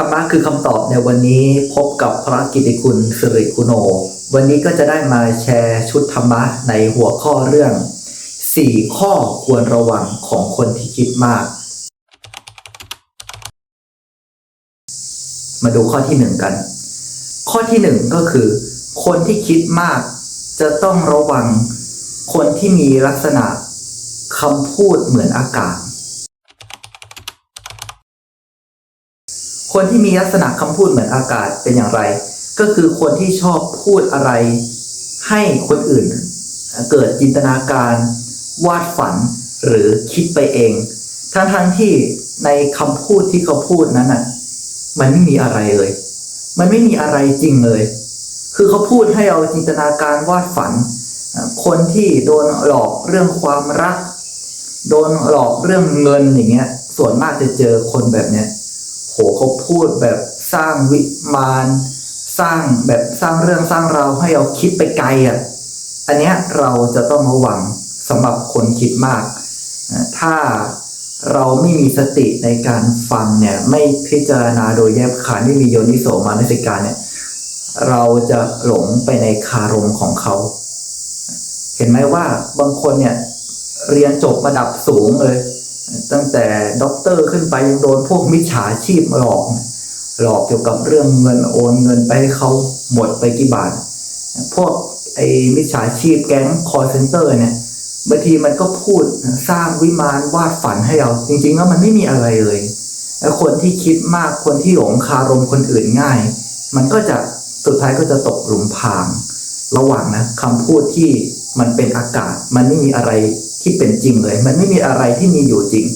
ธรรมะคือคำตอบในวันนี้พบกับพระกิติคุณสิริคุโนวันนี้ก็จะได้มาแชร์ชุดธรรมะในหัวข้อเรื่อง 4 ข้อควรระวังของคนที่คิดมาก มาดูข้อที่หนึ่งกัน ข้อที่หนึ่งก็คือ คนที่คิดมาก จะต้องระวัง คนที่มีลักษณะคำพูดเหมือนอากาศ คนที่มีลักษณะคำพูดเหมือนอากาศเป็นอย่างไร ก็คือคนที่ชอบพูดอะไร ให้คนอื่น เกิดจินตนาการ วาดฝันหรือคิดไปเอง ทั้งๆทที่ในคำพูดที่เขาพูดนั้นน่ะมันไม่มีอะไรเลย มันไม่มีอะไรจริงเลย คือเขาพูดให้เราจินตนาการวาดฝัน คนที่โดนหลอกเรื่องความรัก โดนหลอกเรื่องเงินอย่างเงี้ย ส่วนมากจะเจอคนแบบเนี้ย หเขาพูดแบบสร้างวิมานสร้างแบบสร้างเรื่องสร้างเราให้เราคิดไปไกลอะอันเนี้ยเราจะต้องระวังสำหรับคนคิดมาก ถ้าเราไม่มีสติในการฟังเนี่ยไม่พิจารณาโดยแยบขายไม่มีโยนิโสมานสิการเนี่ยเราจะหลงไปในคารมของเขา เห็นไหมว่าบางคนเนี่ยเรียนจบระดับสูงเลย ตั้งแต่ด็อกเตอร์ขึ้นไปยังโดนพวกมิจฉาชีพหลอก หลอกเกี่ยวกับเรื่องเงินโอนเงินไปให้เขาหมดไปกี่บาท พวกไอ้มิจฉาชีพแก๊งคอร์เซนเตอร์เนี่ยบางทีมันก็พูดสร้างวิมานวาดฝันให้เรา จริงๆแล้วมันไม่มีอะไรเลยแล้วคนที่คิดมากคนที่หลงคารมคนอื่นง่าย มันก็จะสุดท้ายก็จะตกหลุมพราง ระหว่างนะคำพูดที่มันเป็นอากาศ มันไม่มีอะไร ที่เป็นจริงเลย มันไม่มีอะไรที่มีอยู่จริง